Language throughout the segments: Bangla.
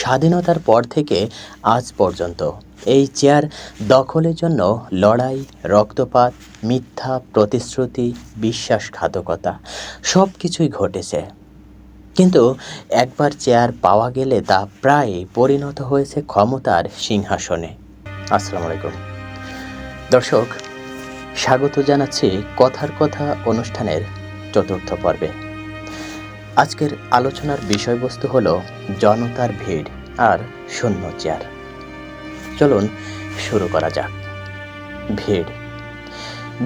স্বাধীনতার পর থেকে আজ পর্যন্ত। এই চেয়ার দখলের জন্য লড়াই, রক্তপাত, মিথ্যা প্রতিশ্রুতি, বিশ্বাসঘাতকতা সব কিছুই ঘটেছে। কিন্তু একবার চেয়ার পাওয়া গেলে তা প্রায় পরিণত হয়েছে ক্ষমতার সিংহাসনে। আসসালামু আলাইকুম। দর্শক, স্বাগত জানাচ্ছি কথার কথা অনুষ্ঠানের চতুর্থ পর্বে। আজকের আলোচনার বিষয়বস্তু হলো জনতার ভিড় আর শূন্য চেয়ার। চলুন শুরু করা যাক। ভিড়।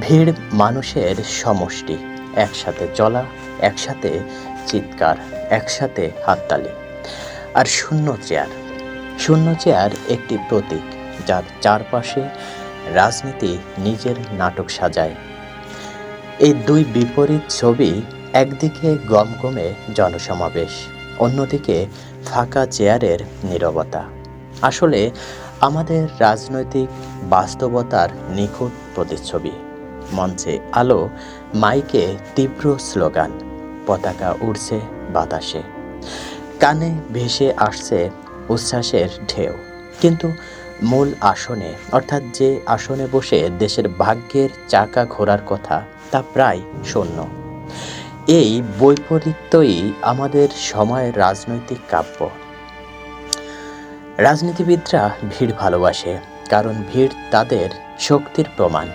ভিড় মানুষের সমষ্টি, একসাথে চলা, একসাথে চিৎকার, একসাথে হাততালি। আর শূন্য চেয়ার। শূন্য চেয়ার একটি প্রতীক যার চারপাশে রাজনীতি নিজের নাটক সাজায়। এই দুই বিপরীত ছবি একদিকে গমগমে জনসমাবেশ, অন্যদিকে ফাঁকা চেয়ারের নীরবতা। আসলে আমাদের রাজনৈতিক বাস্তবতার নিখুঁত প্রতিচ্ছবি। মঞ্চে আলো, মাইকে তীব্র স্লোগান, পতাকা উড়ছে বাতাসে। কানে ভেসে আসছে উচ্ছ্বাসের ঢেউ। কিন্তু মূল আসনে, অর্থাৎ যে আসনে বসে দেশের ভাগ্যের চাকা ঘোরার কথা, তা প্রায় শূন্য। এই বৈপরীত্যই আমাদের সময়ের রাজনৈতিক কাব্য। রাজনীতিবিদরা ভিড় ভালোবাসে, কারণ ভিড় তাদের শক্তির প্রমাণ।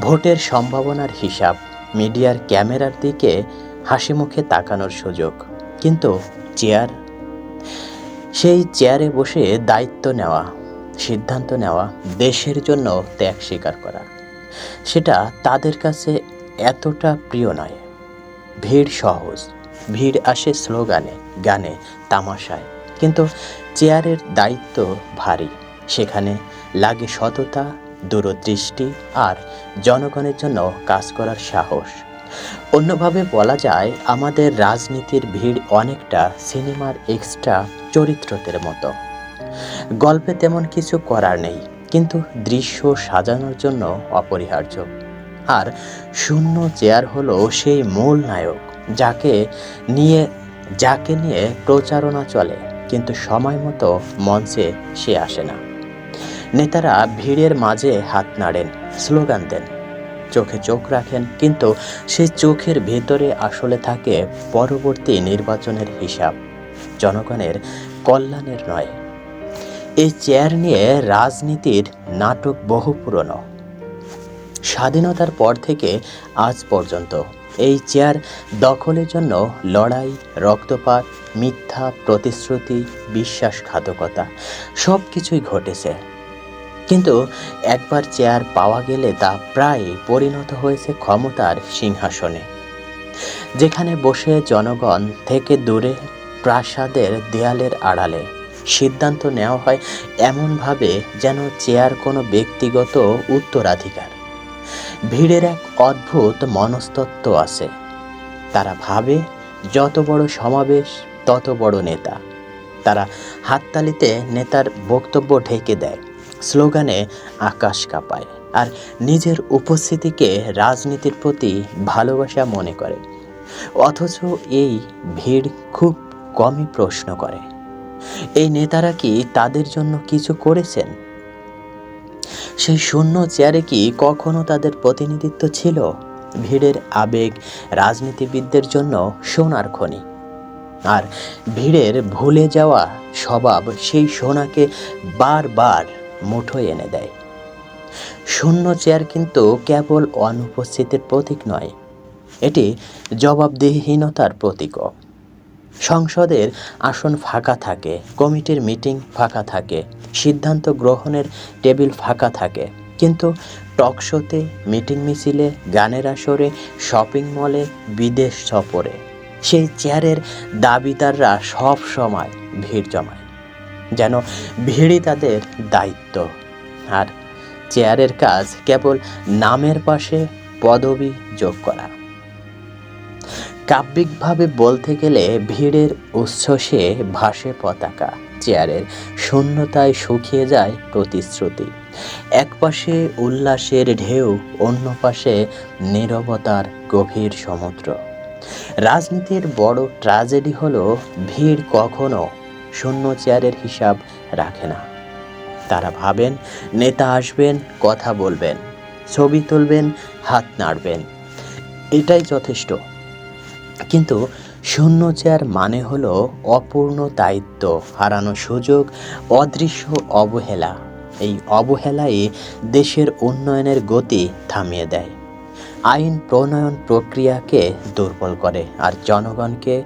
ভোটের সম্ভাবনার হিসাব, মিডিয়ার ক্যামেরার দিকে হাসি মুখে তাকানোর সুযোগ, কিন্তু চেয়ার, সেই চেয়ারে বসে দায়িত্ব নেওয়া, সিদ্ধান্ত নেওয়া, দেশের জন্য ত্যাগ স্বীকার করা, সেটা তাদের কাছে এতটা প্রিয় নয়। ভিড় সহজ। ভিড় আসে স্লোগানে, গানে, তামাশায়। কিন্তু চেয়ারের দায়িত্ব ভারী। সেখানে লাগে সততা, দূরদৃষ্টি আর জনগণের জন্য কাজ করার সাহস। অন্যভাবে বলা যায়, আমাদের রাজনীতির ভিড় অনেকটা সিনেমার এক্সট্রা চরিত্রদের মতো। গল্পে তেমন কিছু করার নেই, কিন্তু দৃশ্য সাজানোর জন্য অপরিহার্য। আর শূন্য চেয়ার হলো সেই মূল নায়ক, যাকে নিয়ে যাকে নিয়ে প্রচারণা চলে, কিন্তু সময় মতো মঞ্চে সে আসে না। নেতারা ভিড়ের মাঝে হাত নাড়েন, স্লোগান দেন। চোখে চোখ রাখেন, কিন্তু সেই চোখের ভেতরে আসলে থাকে পরবর্তী নির্বাচনের হিসাব, জনগণের কল্যাণের নয়। এই চেয়ার নিয়ে রাজনীতির নাটক বহু পুরনো। স্বাধীনতার পর থেকে আজ পর্যন্ত। এই চেয়ার দখলের জন্য লড়াই, রক্তপাত, মিথ্যা প্রতিশ্রুতি, বিশ্বাসঘাতকতা সব কিছুই ঘটেছে। কিন্তু একবার চেয়ার পাওয়া গেলে তা প্রায় পরিণত হয়েছে ক্ষমতার সিংহাসনে, যেখানে বসে জনগণ থেকে দূরে প্রাসাদের দেয়ালের আড়ালে। সিদ্ধান্ত নেওয়া হয় এমনভাবে যেন চেয়ার কোনো ব্যক্তিগত উত্তরাধিকার। ভিড়ের এক অদ্ভুত মনস্তত্ত্ব আছে। তারা ভাবে, যত বড় সমাবেশ, তত বড় নেতা। তারা হাততালিতে নেতার বক্তব্য ঢেকে দেয়, স্লোগানে আকাশ কাঁপায় আর নিজের উপস্থিতিকে রাজনীতির প্রতি ভালোবাসা মনে করে। অথচ এই ভিড় খুব কমই প্রশ্ন করে। এই নেতারা কি তাদের জন্য কিছু করেছেন? সেই শূন্য চেয়ারে কি কখনো তাদের প্রতিনিধিত্ব ছিল? ভিড়ের আবেগ রাজনীতিবিদদের জন্য সোনার খনি। আর ভিড়ের ভুলে যাওয়া স্বভাব সেই সোনাকে বারবার মুঠোয় এনে দেয়। শূন্য চেয়ার কিন্তু কেবল অনুপস্থিতির প্রতীক নয়, এটি জবাবদিহীনতার প্রতীকও। সংসদের আসন ফাঁকা থাকে, কমিটির মিটিং ফাঁকা থাকে, সিদ্ধান্ত গ্রহণের টেবিল ফাঁকা থাকে। কিন্তু টকশোতে মিটিং মিছিলে, গানের আসরে, শপিং মলে, বিদেশ সফরে, সেই চেয়ারের দাবিদাররা সব সময় ভিড় জমায়, যেন ভিড়ই তাদের দায়িত্ব। আর চেয়ারের কাজ কেবল নামের পাশে পদবি যোগ করা। কাব্যিকভাবে বলতে গেলে ভিড়ের উচ্ছ্বসে ভাসে পতাকা, চেয়ারের শূন্যতায় শুকিয়ে যায় প্রতিশ্রুতি। এক পাশে উল্লাসের ঢেউ, অন্য পাশে নীরবতার গভীর সমুদ্র। রাজনীতির বড় ট্র্যাজেডি হলো ভিড় কখনো শূন্য চেয়ারের হিসাব রাখে না। তারা ভাবেন, নেতা আসবেন, কথা বলবেন, ছবি তুলবেন, হাত নাড়বেন। এটাই যথেষ্ট। কিন্তু শূন্য চেয়ার মানে হলো অপূর্ণ দায়িত্ব হারানো সুযোগ, অদৃশ্য অবহেলা। এই অবহেলাই দেশের উন্নয়নের গতি থামিয়ে দেয়। আইন প্রণয়ন প্রক্রিয়াকে দুর্বল করে আর জনগণকে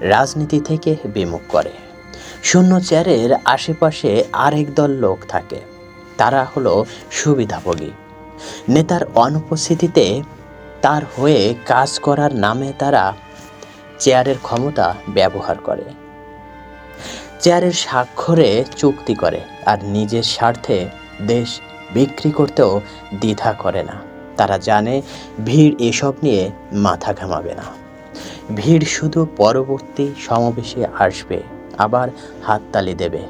রাজনীতি থেকে বিমুখ করে। শূন্য চেয়ারের আশেপাশে আরেক দল লোক থাকে, তারা হলো সুবিধাভোগী। নেতার অনুপস্থিতিতে তার হয়ে কাজ করার নামে তারা চেয়ারের ক্ষমতা ব্যবহার করে। চেয়ারের স্বাক্ষরে চুক্তি করে আর নিজের স্বার্থে দেশ বিক্রি করতেও দ্বিধা করে না। তারা জানে ভিড় এসব নিয়ে মাথা ঘামাবে না। ভিড় শুধু পরবর্তী সমাবেশে আসবে, আবার হাততালি দেবে।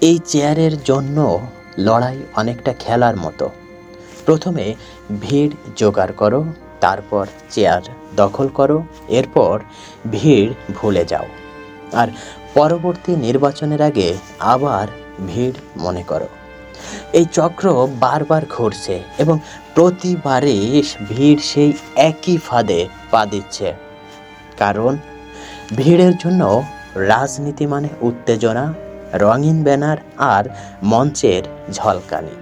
এই চেয়ারের জন্য লড়াই অনেকটা খেলার মতো। প্রথমে ভিড় জোগাড় করো, তারপর চেয়ার দখল করো, এরপর ভিড় ভুলে যাও। আর পরবর্তী নির্বাচনের আগে আবার ভিড় মনে করো। এই চক্র বারবার ঘুরছে এবং প্রতিবারই ভিড় সেই একই ফাঁদে পা দিচ্ছে। কারণ ভিড়ের জন্য রাজনীতি মানে উত্তেজনা, রঙিন ব্যানার আর মঞ্চের ঝলকানি।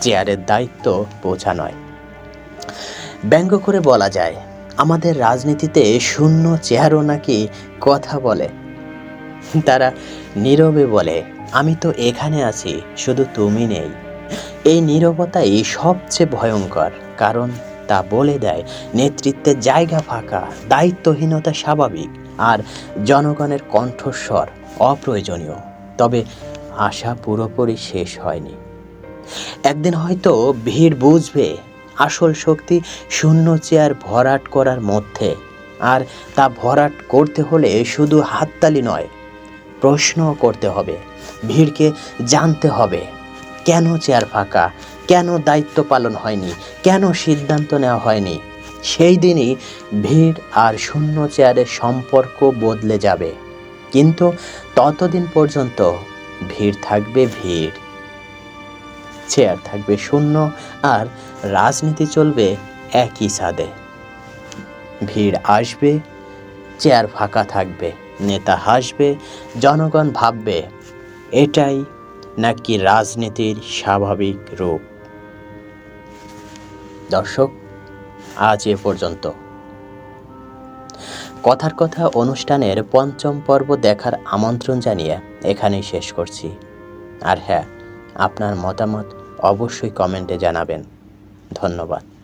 চেয়ারের দায়িত্ব বোঝা নয়। ব্যঙ্গ করে বলা যায়, আমাদের রাজনীতিতে শূন্য চেয়ারও নাকি কথা বলে। তারা নীরবে বলে, আমি তো এখানে আছি, শুধু তুমি নেই। এই নীরবতাই সবচেয়ে ভয়ঙ্কর, কারণ তা বলে দেয়, নেতৃত্বের জায়গা ফাঁকা, দায়িত্বহীনতা স্বাভাবিক, আর জনগণের কণ্ঠস্বর অপ্রয়োজনীয়। তবে আশা পুরোপুরি শেষ হয়নি। একদিন হয়তো ভিড় বুঝবে, আসল শক্তি শূন্য চেয়ার ভরাট করার মধ্যে। আর তা ভরাট করতে হলে শুধু হাততালি নয় প্রশ্ন করতে হবে, ভিড়কে জানতে হবে। কেন চেয়ার ফাঁকা? কেন দায়িত্ব পালন হয়নি? কেন সিদ্ধান্ত নেওয়া হয়নি? সেই দিনই ভিড় আর শূন্য চেয়ারের সম্পর্ক বদলে যাবে। কিন্তু ততদিন পর্যন্ত ভিড় থাকবে ভিড়। চেয়ার থাকবে শূন্য আর রাজনীতি চলবে একই ছাদে। ভিড় আসবে, চেয়ার ফাঁকা থাকবে, নেতা হাসবে, জনগণ ভাববে, এটাই নাকি রাজনীতির স্বাভাবিক রূপ। দর্শক, আজ এ পর্যন্ত। কথার কথা অনুষ্ঠানের পঞ্চম পর্ব দেখার আমন্ত্রণ জানিয়ে এখানেই শেষ করছি। আর হ্যাঁ আপনার মতামত অবশ্যই কমেন্টে জানাবেন। ধন্যবাদ।